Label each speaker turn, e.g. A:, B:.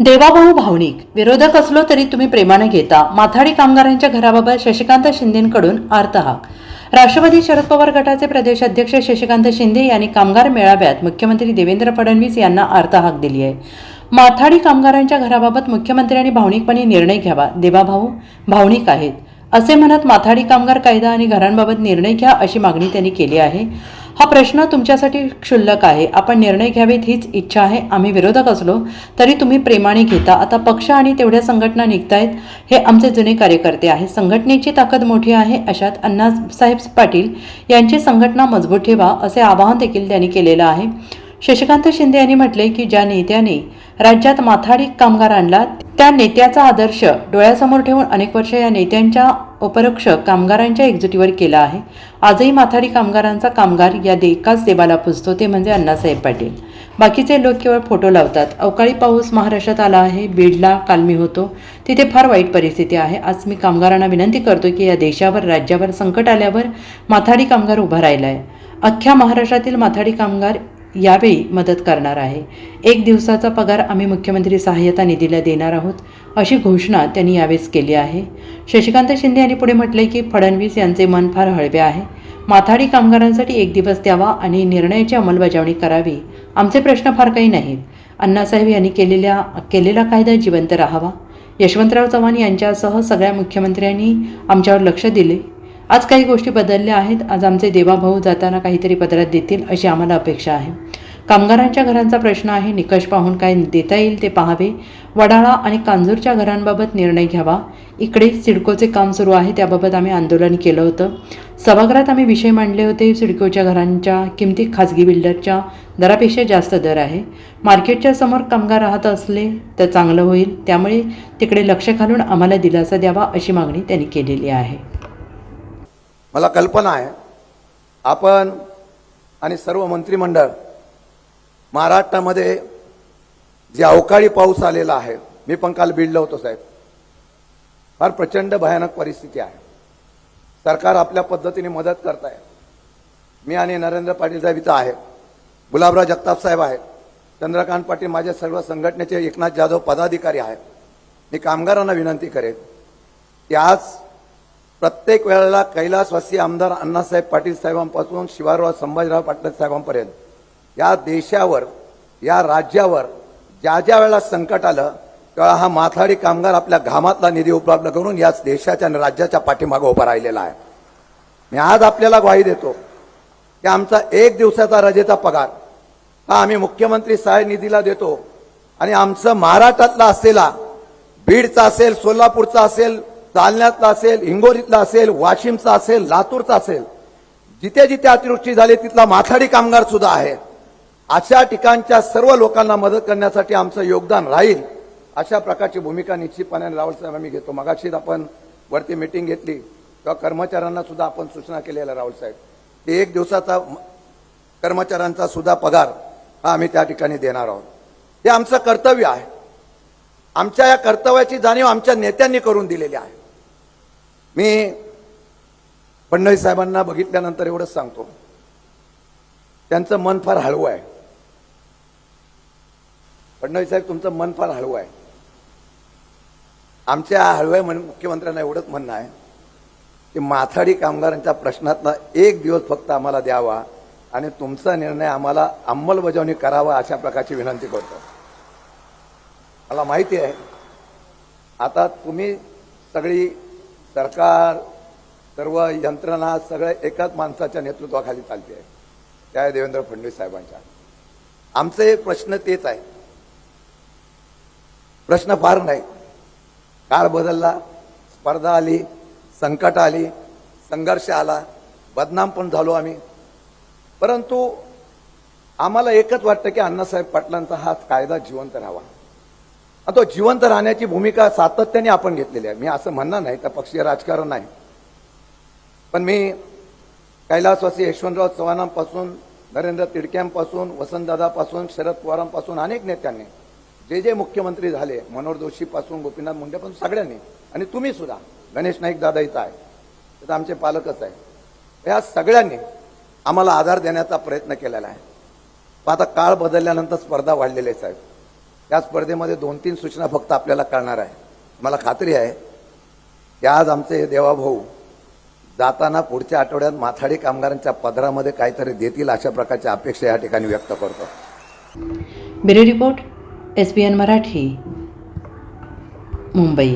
A: देवाभाऊ भावनिक विरोधक असलो तरी तुम्ही प्रेमाने घेता. माथाडी कामगारांच्या घराबाबत शशिकांत शिंदेकडून आर्तहाक. राष्ट्रवादी शरद पवार गटाचे प्रदेश अध्यक्ष शशिकांत शिंदे यांनी कामगार मेळाव्यात मुख्यमंत्री देवेंद्र फडणवीस यांना आर्तहाक दिली आहे. माथाडी कामगारांच्या घराबाबत मुख्यमंत्र्यांनी भावनिकपणे निर्णय घ्यावा. देवाभाऊ भावनिक आहेत. असे म्हणत माथाडी कामगार कायदा आणि घरांबाबत निर्णय घ्या अशी मागणी त्यांनी केली आहे. हा प्रश्न तुमच्यासाठी क्षुल्लक आहे. आपण निर्णय घ्यावेत हीच इच्छा आहे. आम्ही विरोधक असलो तरी तुम्ही प्रेमाने घेता. आता पक्ष आणि तेवढ्या संघटना निघतायत हे आमचे जुने कार्यकर्ते आहेत. संघटनेची ताकद मोठी आहे अशात अण्णासाहेब पाटील यांची संघटना मजबूत ठेवा असे आवाहन देखील त्यांनी केलेलं आहे. शशिकांत शिंदे यांनी म्हटले की ज्या नेत्याने राज्यात माथाडी कामगार आणला त्या नेत्याचा आदर्श डोळ्यासमोर ठेवून अनेक वर्ष या नेत्यांच्या उपरोक्ष कामगारांच्या एकजुटीवर केला आहे. आजही माथाडी कामगारांचा कामगार या दे एकाच देवाला पुजतो ते म्हणजे अण्णासाहेब पाटील. बाकीचे लोक केवळ फोटो लावतात. अवकाळी पाऊस महाराष्ट्रात आला आहे बीडला कालमी होतो. तिथे फार वाईट परिस्थिती आहे. आज मी कामगारांना विनंती करतो की या देशावर राज्यावर संकट आल्यावर माथाडी कामगार उभा राहिला आहे अख्ख्या महाराष्ट्रातील माथाडी कामगार यावेळी मदत करणार आहे. एक दिवसाचा पगार आम्ही मुख्यमंत्री सहाय्यता निधीला देणार आहोत अशी घोषणा त्यांनी यावेळेस केली आहे. शशिकांत शिंदे यांनी पुढे म्हटले की फडणवीस यांचे मन फार हळवे आहे. माथाडी कामगारांसाठी एक दिवस द्यावा आणि निर्णयाची अंमलबजावणी करावी आमचे प्रश्न फार काही नाहीत. अण्णासाहेब यांनी केलेल्या केलेला कायदा जिवंत राहावा. यशवंतराव चव्हाण यांच्यासह सगळ्या मुख्यमंत्र्यांनी आमच्यावर लक्ष दिले. आज काही गोष्टी बदलल्या आहेत. आज आमचे देवाभाऊ जाताना काहीतरी पदरात देतील अशी आम्हाला अपेक्षा आहे. कामगारांच्या घरांचा प्रश्न आहे. निकष पाहून काय देता येईल ते पाहावे. वडाळा आणि कांजूरच्या घरांबाबत निर्णय घ्यावा. इकडे सिडकोचे काम सुरू आहे. त्याबाबत आम्ही आंदोलन केलं होतं. सभागृहात आम्ही विषय मांडले होते. सिडकोच्या घरांच्या किमती खाजगी बिल्डरच्या दरापेक्षा जास्त दर आहे. मार्केटच्या समोर कामगार राहत असले तर चांगलं होईल. त्यामुळे तिकडे लक्ष घालून आम्हाला दिलासा द्यावा अशी मागणी त्यांनी केलेली आहे.
B: मला कल्पना आहे. आपण आणि सर्व मंत्रिमंडळ महाराष्ट्रामध्ये जे अवकाळी पाऊस आलेला आहे मी पण काल बीडला होतो साहेब. फार प्रचंड भयानक परिस्थिती आहे. सरकार आपल्या पद्धतीने मदत करत आहे मी आणि नरेंद्र पाटील साहेब इथं आहे. गुलाबराव जगताप साहेब आहेत. चंद्रकांत पाटील माझ्या सर्व संघटनेचे एकनाथ जाधव पदाधिकारी आहेत. मी कामगारांना विनंती करेन की आज प्रत्येक वेळेला कैलासवासी आमदार अण्णासाहेब पाटील साहेबांपासून शिवाजीराव संभाजीराव पाटील साहेबांपर्यंत. या देशावर या राज्यावर ज्या ज्या वेळेला संकट आलं तेव्हा हा माथाडी कामगार आपल्या घामातला निधी उपलब्ध करून याच देशाच्या आणि राज्याच्या पाठीमागं उभा राहिलेला आहे. मी आज आपल्याला ग्वाही देतो की आमचा एक दिवसाचा रजेचा पगार हा आम्ही मुख्यमंत्री सहाय्य निधीला देतो आणि आमचं महाराष्ट्रातला असलेला बीडचा असेल सोलापूरचा असेल जालन्यातला असेल हिंगोलीतला असेल वाशिमचा असेल लातूरचा असेल जिथे जिथे अतिवृष्टी झाली तिथला माथाडी कामगार सुद्धा आहे. अशा ठिकाणच्या सर्व लोकांना मदत करण्यासाठी आमचं योगदान राहील अशा प्रकारची भूमिका निश्चितपणे राहुल साहेब आम्ही घेतो. मगाशीच आपण वरती मिटिंग घेतली किंवा कर्मचाऱ्यांना सुद्धा आपण सूचना केलेल्या राहुल साहेब. ते एक दिवसाचा कर्मचाऱ्यांचा सुद्धा पगार हा आम्ही त्या ठिकाणी देणार आहोत. हे आमचं कर्तव्य आहे. आमच्या या कर्तव्याची जाणीव आमच्या नेत्यांनी करून दिलेली आहे. मी फडणवीस साहेबांना बघितल्यानंतर एवढंच सांगतो. त्यांचं मन फार हळवं आहे. फडणवीस साहेब तुमचं मन फार हळवं आहे. आमच्या हळव्या म्हण मुख्यमंत्र्यांना एवढंच म्हणणं आहे की माथाडी कामगारांच्या प्रश्नातला एक दिवस फक्त आम्हाला द्यावा आणि तुमचा निर्णय आम्हाला अंमलबजावणी करावा अशा प्रकारची विनंती करतो. मला माहिती आहे आता तुम्ही सगळी सरकार सर्व यंत्रणा सगळं एकाच माणसाच्या नेतृत्वाखाली चालते आहे. त्या देवेंद्र फडणवीस साहेबांच्या. आमचे प्रश्न तेच आहे. प्रश्न फार नाही. काळ बदलला स्पर्धा आली संकट आली संघर्ष आला बदनाम पण झालो आम्ही. परंतु आम्हाला एकच वाटतं की अण्णासाहेब पाटलांचा हा कायदा जिवंत राहावा. तो जिवंत राहण्याची भूमिका सातत्याने आपण घेतलेली आहे. मी असं म्हणणार नाही तर पक्षीय राजकारण नाही. पण मी कैलासवासी यशवंतराव चव्हाणांपासून नरेंद्र तिडक्यांपासून वसंतदादापासून शरद पवारांपासून अनेक नेत्यांनी जे जे मुख्यमंत्री झाले मनोहर जोशीपासून गोपीनाथ मुंडेपासून सगळ्यांनी आणि तुम्ही सुद्धा गणेश नाईक दादा इथं आहे तर आमचे पालकच आहे. या सगळ्यांनी आम्हाला आधार देण्याचा प्रयत्न केलेला आहे. आता काळ बदलल्यानंतर स्पर्धा वाढलेली आहे साहेब. त्या स्पर्धेमध्ये दोन तीन सूचना फक्त आपल्याला कळणार आहे. मला खात्री आहे की आज आमचे देवाभाऊ जाताना पुढच्या आठवड्यात माथाडी कामगारांच्या पदरामध्ये काहीतरी देतील अशा प्रकारची अपेक्षा या ठिकाणी व्यक्त करतो.
A: Bureau report S B N Marathi Mumbai.